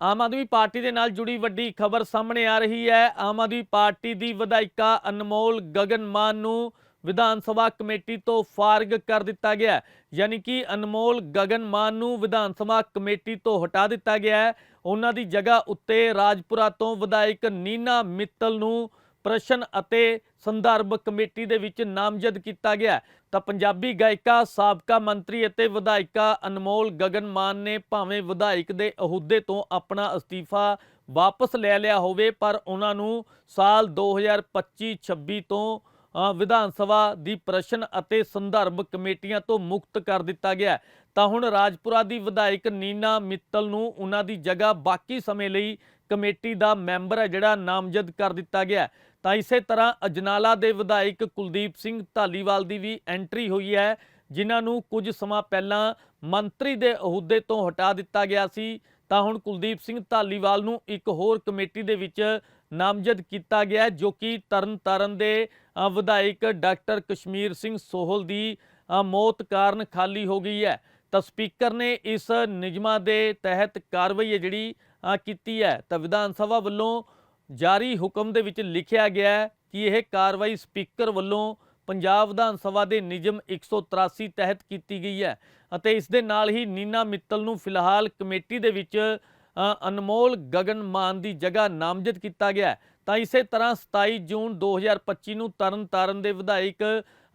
Aam Aadmi party ਦੇ ਨਾਲ ਜੁੜੀ ਵੱਡੀ ਖਬਰ ਸਾਹਮਣੇ ਆ ਰਹੀ ਹੈ। ਆਮ ਆਦਮੀ ਪਾਰਟੀ ਦੀ ਵਿਧਾਇਕਾ ਅਨਮੋਲ ਗਗਨ ਮਾਨ ਨੂੰ ਵਿਧਾਨ ਸਭਾ ਕਮੇਟੀ ਤੋਂ ਫਾਰਗ ਕਰ ਦਿੱਤਾ ਗਿਆ ਯਾਨੀ ਕਿ ਅਨਮੋਲ ਗਗਨ ਮਾਨ ਨੂੰ ਵਿਧਾਨ ਸਭਾ ਕਮੇਟੀ ਤੋਂ ਹਟਾ ਦਿੱਤਾ ਗਿਆ ਹੈ। ਉਹਨਾਂ ਦੀ ਜਗ੍ਹਾ ਉੱਤੇ ਰਾਜਪੁਰਾ ਤੋਂ ਵਿਧਾਇਕ ਨੀਨਾ ਮਿੱਤਲ ਨੂੰ ਪ੍ਰਸ਼ਨ ਅਤੇ ਸੰਦਰਭ ਕਮੇਟੀ ਦੇ ਵਿੱਚ ਨਾਮਜ਼ਦ ਕੀਤਾ ਗਿਆ ਤਾਂ ਪੰਜਾਬੀ ਗਾਇਕਾ, ਸਾਬਕਾ ਮੰਤਰੀ ਅਤੇ ਵਿਧਾਇਕਾ ਅਨਮੋਲ ਗਗਨ ਮਾਨ ਨੇ ਭਾਵੇਂ ਵਿਧਾਇਕ ਦੇ ਅਹੁਦੇ ਤੋਂ ਆਪਣਾ ਅਸਤੀਫਾ ਵਾਪਸ ਲੈ ਲਿਆ ਹੋਵੇ, ਪਰ ਉਹਨਾਂ ਨੂੰ ਸਾਲ 2025-26 ਤੋਂ ਵਿਧਾਨ ਸਭਾ ਦੀ ਪ੍ਰਸ਼ਨ ਅਤੇ ਸੰਦਰਭ ਕਮੇਟੀਆਂ ਤੋਂ ਮੁਕਤ ਕਰ ਦਿੱਤਾ ਗਿਆ ਤਾਂ ਹੁਣ ਰਾਜਪੁਰਾ ਦੀ ਵਿਧਾਇਕ ਨੀਨਾ ਮਿੱਤਲ ਨੂੰ ਉਹਨਾਂ ਦੀ ਜਗ੍ਹਾ ਬਾਕੀ ਸਮੇਂ ਲਈ ਕਮੇਟੀ ਦਾ ਮੈਂਬਰ ਹੈ, ਜਿਹੜਾ ਨਾਮਜ਼ਦ ਕਰ ਦਿੱਤਾ ਗਿਆ ਤਾਂ ਇਸੇ ਤਰ੍ਹਾਂ ਅਜਨਾਲਾ ਦੇ ਵਿਧਾਇਕ ਕੁਲਦੀਪ ਸਿੰਘ ਢਾਲੀਵਾਲ ਦੀ ਵੀ ਐਂਟਰੀ ਹੋਈ ਹੈ, ਜਿਨ੍ਹਾਂ ਨੂੰ ਕੁਝ ਸਮਾਂ ਪਹਿਲਾਂ ਮੰਤਰੀ ਦੇ ਅਹੁਦੇ ਤੋਂ ਹਟਾ ਦਿੱਤਾ ਗਿਆ ਸੀ। ਤਾਂ ਹੁਣ ਕੁਲਦੀਪ ਸਿੰਘ ਢਾਲੀਵਾਲ ਨੂੰ ਇੱਕ ਹੋਰ ਕਮੇਟੀ ਦੇ ਵਿੱਚ ਨਾਮਜ਼ਦ ਕੀਤਾ ਗਿਆ, ਜੋ ਕਿ ਤਰਨਤਾਰਨ ਦੇ ਵਿਧਾਇਕ ਡਾਕਟਰ ਕਸ਼ਮੀਰ ਸਿੰਘ ਸੋਹਲ ਦੀ ਮੌਤ ਕਾਰਨ ਖਾਲੀ ਹੋ ਗਈ ਹੈ। ਤਾਂ ਸਪੀਕਰ ਨੇ ਇਸ ਨਿਯਮਾਂ ਦੇ ਤਹਿਤ ਕਾਰਵਾਈ ਹੈ ਜਿਹੜੀ ਕੀਤੀ ਹੈ। ਤਾਂ ਵਿਧਾਨ ਸਭਾ ਵੱਲੋਂ ਜਾਰੀ ਹੁਕਮ ਦੇ ਵਿੱਚ ਲਿਖਿਆ ਗਿਆ ਹੈ ਕਿ ਇਹ ਕਾਰਵਾਈ ਸਪੀਕਰ ਵੱਲੋਂ ਪੰਜਾਬ ਵਿਧਾਨ ਸਭਾ ਦੇ ਨਿਯਮ 183 ਤਹਿਤ ਕੀਤੀ ਗਈ ਹੈ ਅਤੇ ਇਸ ਦੇ ਨਾਲ ਹੀ ਨੀਨਾ ਮਿੱਤਲ ਨੂੰ ਫਿਲਹਾਲ ਕਮੇਟੀ ਦੇ ਵਿੱਚ ਅਨਮੋਲ ਗਗਨ ਮਾਨ ਦੀ ਜਗ੍ਹਾ ਨਾਮਜ਼ਦ ਕੀਤਾ ਗਿਆ ਤਾਂ ਇਸੇ ਤਰ੍ਹਾਂ 27 ਜੂਨ 2025 ਨੂੰ ਤਰਨਤਾਰਨ ਦੇ ਵਿਧਾਇਕ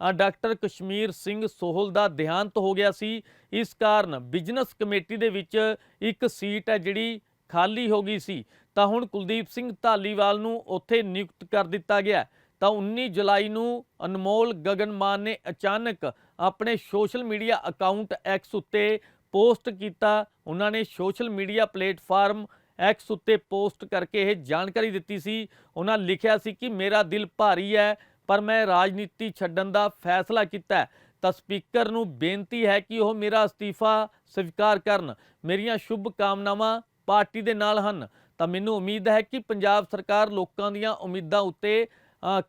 ਡਾਕਟਰ ਕਸ਼ਮੀਰ ਸਿੰਘ ਸੋਹਲ ਦਾ ਦੇਹਾਂਤ ਹੋ ਗਿਆ ਸੀ। ਇਸ ਕਾਰਨ ਬਿਜ਼ਨਸ ਕਮੇਟੀ ਦੇ ਵਿੱਚ ਇੱਕ ਸੀਟ ਹੈ ਜਿਹੜੀ ਖਾਲੀ ਹੋ ਗਈ ਸੀ, ਤਾਂ ਹੁਣ ਕੁਲਦੀਪ ਸਿੰਘ ਧਾਲੀਵਾਲ ਨੂੰ ਉੱਥੇ ਨਿਯੁਕਤ ਕਰ ਦਿੱਤਾ ਗਿਆ। ਤਾਂ 19 ਜੁਲਾਈ ਨੂੰ ਅਨਮੋਲ ਗਗਨਮਾਨ ਨੇ ਅਚਾਨਕ ਆਪਣੇ ਸੋਸ਼ਲ ਮੀਡੀਆ ਅਕਾਊਂਟ ਐਕਸ ਉੱਤੇ ਪੋਸਟ ਕੀਤਾ। ਉਹਨਾਂ ਨੇ ਸੋਸ਼ਲ ਮੀਡੀਆ ਪਲੇਟਫਾਰਮ ਐਕਸ ਉੱਤੇ ਪੋਸਟ ਕਰਕੇ ਇਹ ਜਾਣਕਾਰੀ ਦਿੱਤੀ ਸੀ। ਉਹਨਾਂ ਲਿਖਿਆ ਸੀ ਕਿ ਮੇਰਾ ਦਿਲ ਭਾਰੀ ਹੈ, ਪਰ ਮੈਂ ਰਾਜਨੀਤੀ ਛੱਡਣ ਦਾ ਫੈਸਲਾ ਕੀਤਾ ਤਾਂ ਸਪੀਕਰ ਨੂੰ ਬੇਨਤੀ ਹੈ ਕਿ ਉਹ ਮੇਰਾ ਅਸਤੀਫਾ ਸਵੀਕਾਰ ਕਰਨ। ਮੇਰੀਆਂ ਸ਼ੁਭ ਕਾਮਨਾਵਾਂ। ਪਾਰਟੀ ਦੇ ਨਾਲ ਹਨ। ਤਾਂ ਮੈਨੂੰ ਉਮੀਦ ਹੈ ਕਿ ਪੰਜਾਬ ਸਰਕਾਰ ਲੋਕਾਂ ਦੀਆਂ ਉਮੀਦਾਂ ਉੱਤੇ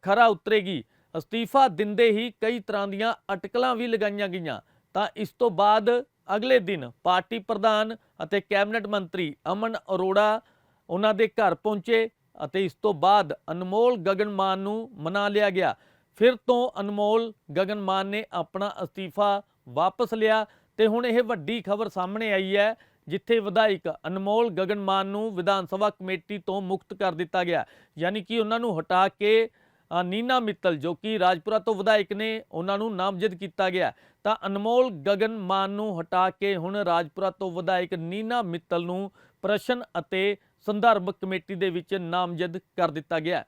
ਖਰਾ ਉਤਰੇਗੀ। ਅਸਤੀਫਾ ਦਿੰਦੇ ਹੀ ਕਈ ਤਰ੍ਹਾਂ ਦੀਆਂ ਅਟਕਲਾਂ ਵੀ ਲਗਾਈਆਂ ਗਈਆਂ। ਤਾਂ ਇਸ ਤੋਂ ਬਾਅਦ ਅਗਲੇ ਦਿਨ ਪਾਰਟੀ ਪ੍ਰਧਾਨ ਅਤੇ ਕੈਬਨਿਟ ਮੰਤਰੀ ਅਮਨ ਅਰੋੜਾ ਉਹਨਾਂ ਦੇ ਘਰ ਪਹੁੰਚੇ ਅਤੇ ਇਸ ਤੋਂ ਬਾਅਦ ਅਨਮੋਲ ਗਗਨ ਮਾਨ ਨੂੰ ਮਨਾ ਲਿਆ ਗਿਆ। ਫਿਰ ਤੋਂ ਅਨਮੋਲ ਗਗਨ ਮਾਨ ਨੇ ਆਪਣਾ ਅਸਤੀਫਾ ਵਾਪਸ ਲਿਆ ਤੇ ਹੁਣ ਇਹ ਵੱਡੀ ਖਬਰ ਸਾਹਮਣੇ ਆਈ ਹੈ ਜਿੱਥੇ ਵਿਧਾਇਕ ਅਨਮੋਲ ਗਗਨ ਮਾਨ ਨੂੰ ਵਿਧਾਨ ਸਭਾ ਕਮੇਟੀ ਤੋਂ ਮੁਕਤ ਕਰ ਦਿੱਤਾ ਗਿਆ। ਯਾਨੀ ਕਿ ਉਹਨਾਂ ਨੂੰ ਹਟਾ ਕੇ ਨੀਨਾ ਮਿੱਤਲ ਜੋ ਕਿ ਰਾਜਪੁਰਾ ਤੋਂ ਵਿਧਾਇਕ ਨੇ, ਉਹਨਾਂ ਨੂੰ ਨਾਮਜ਼ਦ ਕੀਤਾ ਗਿਆ। ਤਾਂ ਅਨਮੋਲ ਗਗਨ ਮਾਨ ਨੂੰ ਹਟਾ ਕੇ ਹੁਣ ਰਾਜਪੁਰਾ ਤੋਂ ਵਿਧਾਇਕ ਨੀਨਾ ਮਿੱਤਲ ਨੂੰ ਪ੍ਰਸ਼ਨ ਅਤੇ ਸੰਦਰਭ ਕਮੇਟੀ ਦੇ ਵਿੱਚ ਨਾਮਜ਼ਦ ਕਰ ਦਿੱਤਾ ਗਿਆ।